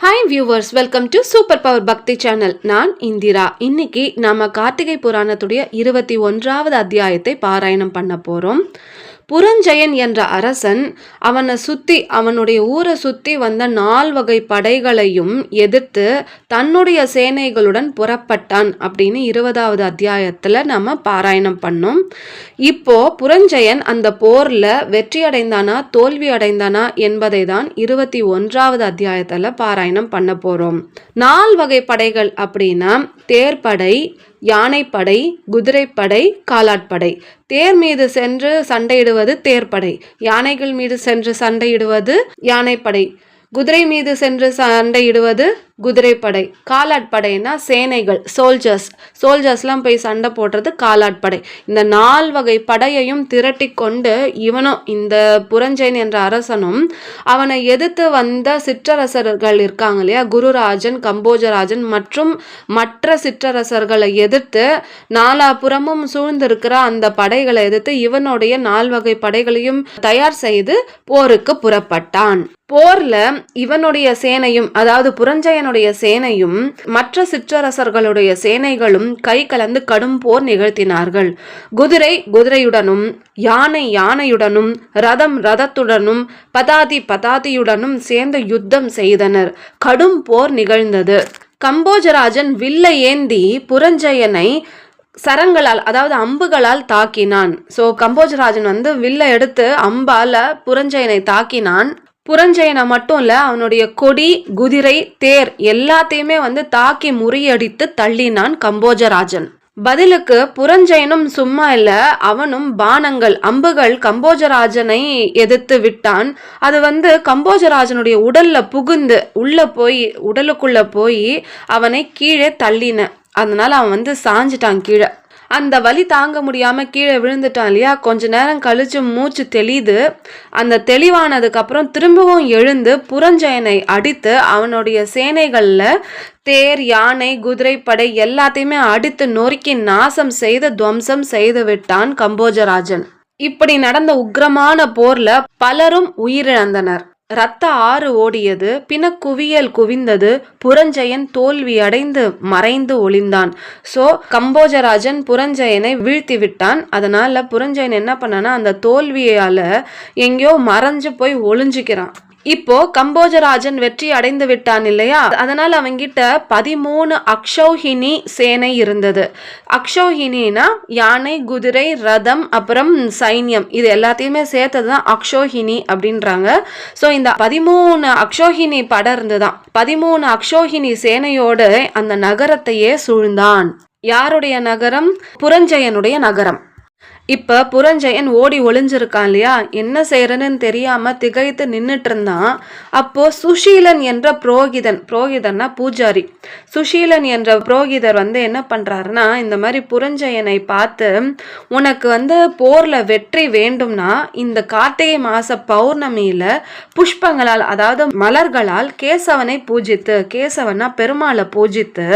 Hi viewers welcome to super power Bhakti channel நான் இந்திரா. இன்னைக்கு நாம கார்த்திகை புராணத்துடைய இருபத்தி ஒன்றாவது அத்தியாயத்தை பாராயணம் பண்ண போறோம். புரஞ்சயன் என்ற அரசன் அவனை சுத்தி அவனுடைய ஊரை சுத்தி வந்த நால் வகை படைகளையும் எதிர்த்து தன்னுடைய சேனைகளுடன் புறப்பட்டான் அப்படின்னு இருபதாவது அத்தியாயத்துல நம்ம பாராயணம் பண்ணோம். இப்போ புரஞ்சயன் அந்த போர்ல வெற்றி அடைந்தானா தோல்வி அடைந்தானா என்பதை தான் இருபத்தி ஒன்றாவது அத்தியாயத்துல பாராயணம் பண்ண போறோம். நால் வகை படைகள் அப்படின்னா தேர்ப்படை யானைப்படை குதிரைப்படை காலாட்படை. தேர் மீது சென்று சண்டையிடுவது தேர்ப்படை யானைகள் மீது சென்று சண்டையிடுவது யானைப்படை. குதிரை மீது சென்று சண்டையிடுவது குதிரைப்படை காலாட்படைனா சேனைகள் சோல்ஜர்ஸ் சோல்ஜர்ஸ்லாம் போய் சண்டை போடுறது காலாட்படை. இந்த நால் வகை படையையும் திரட்டி கொண்டு இவனும் இந்த புரஞ்சயன் என்ற அரசனும் அவனை எதிர்த்து வந்த சிற்றரசர்கள் இருக்காங்க இல்லையா? குருராஜன் கம்போஜராஜன் மற்றும் மற்ற சிற்றரசர்களை எதிர்த்து நாலாபுறமும் சூழ்ந்திருக்கிற அந்த படைகளை எதிர்த்து இவனுடைய நால் வகை படைகளையும் தயார் செய்து போருக்கு புறப்பட்டான். போர்ல இவனுடைய சேனையும் அதாவது புரஞ்சயனுடைய சேனையும் மற்ற சிற்றரசர்களுடைய சேனைகளும் கை கலந்து கடும் போர் நிகழ்த்தினார்கள். குதிரை குதிரையுடனும் யானை யானையுடனும் ரதம் ரதத்துடனும் பதாதி பதாதியுடனும் சேர்ந்து யுத்தம் செய்தனர். கடும் போர் நிகழ்ந்தது. கம்போஜராஜன் வில்லை ஏந்தி புரஞ்சயனை சரங்களால் அதாவது அம்புகளால் தாக்கினான். ஸோ கம்போஜராஜன் வந்து வில்லை எடுத்து அம்பால புரஞ்சயனை தாக்கினான். புரஞ்சயனை மட்டும் இல்லை அவனுடைய கொடி குதிரை தேர் எல்லாத்தையுமே வந்து தாக்கி முறியடித்து தள்ளினான் கம்போஜராஜன். பதிலுக்கு புரஞ்சயனும் சும்மா இல்ல அவனும் பானங்கள் அம்புகள் கம்போஜராஜனை எதிர்த்து விட்டான். அது வந்து கம்போஜராஜனுடைய உடல்ல புகுந்து உள்ள போய் உடலுக்குள்ள போய் அவனை கீழே தள்ளின. அதனால அவன் வந்து சாஞ்சிட்டான் கீழே. அந்த வலி தாங்க முடியாம கீழே விழுந்துட்டான் இல்லையா? கொஞ்ச நேரம் கழிச்சு மூச்சு தெளிது அந்த தெளிவானதுக்கப்புறம் திரும்பவும் எழுந்து புரஞ்சயனை அடித்து அவனுடைய சேனைகளில் தேர் யானை குதிரைப்படை எல்லாத்தையுமே அடித்து நொறுக்கி நாசம் செய்து துவம்சம் செய்து விட்டான் கம்போஜராஜன். இப்படி நடந்த உக்ரமான போர்ல பலரும் உயிரிழந்தனர். இரத்த ஆறு ஓடியது. பின குவியல் குவிந்தது. புரஞ்சயன் தோல்வி அடைந்து மறைந்து ஒளிந்தான். ஸோ கம்போஜராஜன் புரஞ்சயனை வீழ்த்தி விட்டான் அதனால புரஞ்சயன் என்ன பண்ணானா அந்த தோல்வியால எங்கேயோ மறைஞ்சு போய் ஒளிஞ்சுக்கிறான். இப்போ கம்போஜராஜன் வெற்றி அடைந்து விட்டான் இல்லையா? அதனால அவங்கிட்ட பதிமூணு அக்ஷௌஹினி சேனை இருந்தது. அக்ஷௌஹினா யானை குதிரை ரதம் அப்புறம் சைன்யம். இது எல்லாத்தையுமே சேர்த்தது தான் அக்ஷோஹினி அப்படின்றாங்க. ஸோ இந்த பதிமூணு அக்ஷோஹினி படம் இருந்துதான். பதிமூணு அக்ஷோஹினி சேனையோடு அந்த நகரத்தையே சூழ்ந்தான். யாருடைய நகரம்? புரஞ்சயனுடைய நகரம். இப்போ புரஞ்சயன் ஓடி ஒளிஞ்சிருக்கான் இல்லையா? என்ன செய்யறன்னு தெரியாம திகைத்து நின்றுட்டு இருந்தான் அப்போ சுஷீலன் என்ற புரோகிதன் புரோகிதன்னா பூஜாரி. சுஷீலன் என்ற புரோகிதர் வந்து என்ன பண்றாருன்னா இந்த மாதிரி புரஞ்சயனை பார்த்து உனக்கு வந்து போர்ல வெற்றி வேண்டும்னா இந்த கார்த்திகை மாச பௌர்ணமியில புஷ்பங்களால் அதாவது மலர்களால் கேசவனை பூஜித்து கேசவனா பெருமாளை பூஜித்து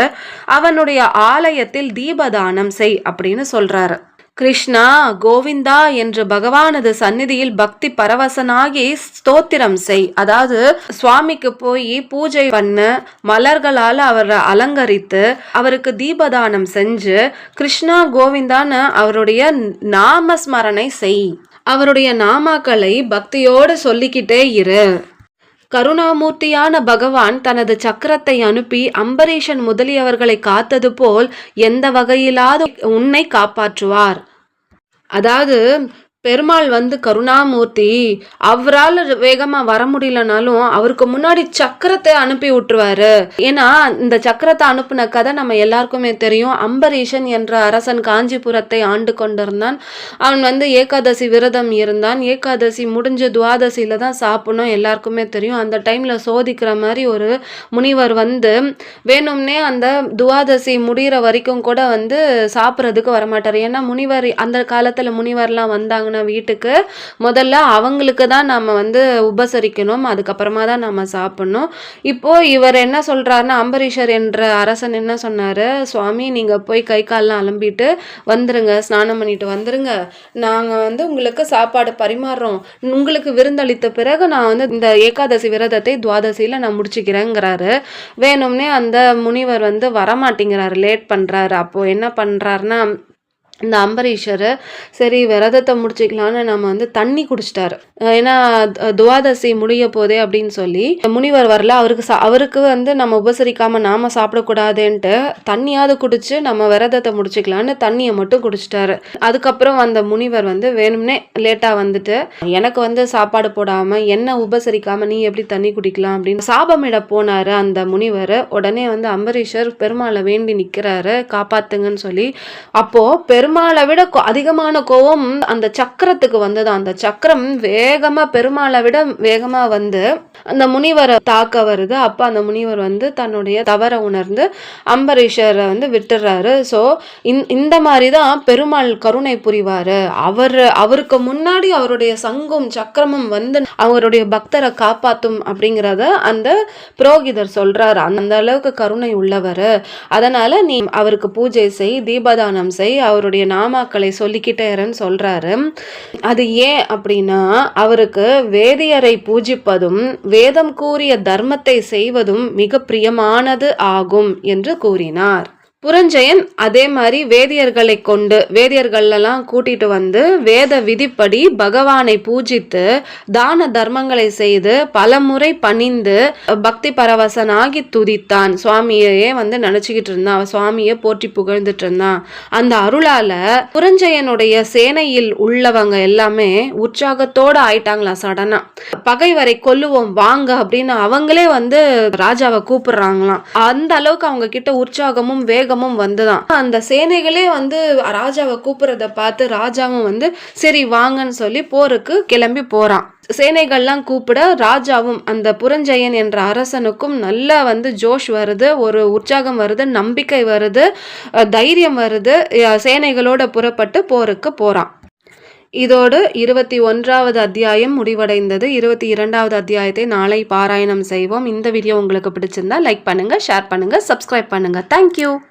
அவனுடைய ஆலயத்தில் தீபதானம் செய் அப்படின்னு சொல்றாரு. கிருஷ்ணா கோவிந்தா என்று பகவானது சந்நிதியில் பக்தி பரவசனாகி ஸ்தோத்திரம் செய். அதாவது சுவாமிக்கு போய் பூஜை பண்ணு மலர்களால் அவரை அலங்கரித்து அவருக்கு தீபதானம் செஞ்சு கிருஷ்ணா கோவிந்தான்னு அவருடைய நாமஸ்மரணை செய். அவருடைய நாமாக்களை பக்தியோடு சொல்லிக்கிட்டே இரு. கருணாமூர்த்தியான பகவான் தனது சக்கரத்தை அனுப்பி அம்பரீஷன் முதலியவர்களை காத்தது போல் எந்த வகையிலாவது உன்னை காப்பாற்றுவார். அதாவது பெருமாள் வந்து கருணாமூர்த்தி அவரால் வேகமாக வர முடியலனாலும் அவருக்கு முன்னாடி சக்கரத்தை அனுப்பி விட்டுருவாரு. ஏன்னா இந்த சக்கரத்தை அனுப்பின கதை நம்ம எல்லாருக்குமே தெரியும். அம்பரீஷன் என்ற அரசன் காஞ்சிபுரத்தை ஆண்டு கொண்டிருந்தான். அவன் வந்து ஏகாதசி விரதம் இருந்தான். ஏகாதசி முடிஞ்ச துவாதசியில தான் சாப்பிடணும். எல்லாருக்குமே தெரியும். அந்த டைமில் சோதிக்கிற மாதிரி ஒரு முனிவர் வந்து வேணும்னே அந்த துவாதசி முடிகிற வரைக்கும் கூட வந்து சாப்பிட்றதுக்கு வரமாட்டார். ஏன்னா முனிவர் அந்த காலத்தில் முனிவர்லாம் வந்தாங்க வந்தாங்கன்னா வீட்டுக்கு. முதல்ல அவங்களுக்கு தான் நம்ம வந்து உபசரிக்கணும். அதுக்கப்புறமா தான் நம்ம சாப்பிடணும். இப்போது இவர் என்ன சொல்கிறாருன்னா அம்பரீஷர் என்ற அரசன் என்ன சொன்னார்? சுவாமி நீங்கள் போய் கை கால்லாம் அலம்பிட்டு வந்துருங்க. ஸ்நானம் பண்ணிட்டு வந்துருங்க. நாங்கள் வந்து உங்களுக்கு சாப்பாடு பரிமாறுறோம். உங்களுக்கு விருந்தளித்த பிறகு நான் வந்து இந்த ஏகாதசி விரதத்தை துவாதசியில் நான் முடிச்சுக்கிறேங்கிறாரு. வேணும்னே அந்த முனிவர் வந்து வரமாட்டேங்கிறாரு. லேட் பண்ணுறாரு அப்போது என்ன பண்ணுறாருன்னா இந்த அம்பரீஷர் சரி விரதத்தை முடிச்சுக்கலான்னு நம்ம வந்து தண்ணி குடிச்சிட்டாரு. ஏன்னா துவாதசி முடிய போதே அப்படின்னு சொல்லி முனிவர் வரல அவருக்கு சா- அவருக்கு வந்து நம்ம உபசரிக்காம நாம சாப்பிடக்கூடாதுன்ட்டு தண்ணியாவது குடிச்சு நம்ம விரதத்தை முடிச்சுக்கலான்னு தண்ணியை மட்டும் குடிச்சிட்டாரு. அதுக்கப்புறம் அந்த முனிவர் வந்து வேணும்னே லேட்டாக வந்துட்டு எனக்கு வந்து சாப்பாடு போடாமல் என்ன உபசரிக்காம நீ எப்படி தண்ணி குடிக்கலாம் அப்படின்னு சாபமிட போனாரு அந்த முனிவர். உடனே வந்து அம்பரீஷர் பெருமாளை வேண்டி நிற்கிறாரு காப்பாத்துங்கன்னு சொல்லி அப்போது பெருமாளை விட அதிகமான கோவம் அந்த சக்கரத்துக்கு வந்தது. அந்த சக்கரம் வேகமா பெருமாளை விட வேகமா வந்து அந்த முனிவரை தாக்க வருது. அப்போ அந்த முனிவர் வந்து தன்னுடைய தவறை உணர்ந்து அம்பரீஷரை வந்து விட்டுறாரு. ஸோ இந்த மாதிரி தான் பெருமாள் கருணை புரிவார். அவர் அவருக்கு முன்னாடி அவருடைய சங்கும் சக்கரமும் வந்து அவருடைய பக்தரை காப்பாற்றும் அப்படிங்கிறத அந்த புரோகிதர் சொல்கிறாரு அந்த அளவுக்கு கருணை உள்ளவர். அதனால் நீ அவருக்கு பூஜை செய் தீபதானம் செய் அவருடைய நாமாக்களை சொல்லிக்கிட்டே இருன்னு சொல்கிறாரு அது ஏன் அப்படின்னா அவருக்கு வேதியரை பூஜிப்பதும் வேதம் கூறிய தர்மத்தை செய்வதும் மிக பிரியமானது ஆகும் என்று கூறினார். புரஞ்சயன் அதே மாதிரி வேதியர்களை கொண்டு வேதியர்களெல்லாம் கூட்டிட்டு வந்து வேத விதிப்படி பகவானை பூஜித்து தான தர்மங்களை செய்து பலமுறை பணிந்து பக்தி பரவசனாகி துதித்தான். சுவாமியையே வந்து நினச்சிக்கிட்டு இருந்தான். அவன் சுவாமியை போற்றி புகழ்ந்துட்டு இருந்தான். அந்த அருளால புரஞ்சயனுடைய சேனையில் உள்ளவங்க எல்லாமே உற்சாகத்தோட ஆயிட்டாங்களாம் சடனா. பகைவரை கொல்லுவோம் வாங்க அப்படின்னு அவங்களே வந்து ராஜாவை கூப்பிடுறாங்களாம். அந்த அளவுக்கு அவங்க கிட்ட உற்சாகமும் வேகமும் வந்துதான். அந்த சேனைகளே வந்து ராஜாவை கூப்பிடுறத பார்த்து ராஜாவும் வந்து சரி வாங்கன்னு சொல்லி போருக்கு கிளம்பி போறான். சேனைகள்லாம் கூப்பிட ராஜாவும் அந்த புரஞ்சயன் என்ற அரசனுக்கும் நல்லா வந்து ஜோஷ் வருது ஒரு உற்சாகம் வருது நம்பிக்கை வருது தைரியம் வருது சேனைகளோட புறப்பட்டு போருக்கு போறான். இதோடு இருபத்தி ஒன்றாவது அத்தியாயம் முடிவடைந்தது. இருபத்தி இரண்டாவது அத்தியாயத்தை நாளை பாராயணம் செய்வோம். இந்த வீடியோ உங்களுக்கு பிடிச்சிருந்தா லைக் பண்ணுங்க ஷேர் பண்ணுங்க சப்ஸ்கிரைப் பண்ணுங்க. தேங்க்யூ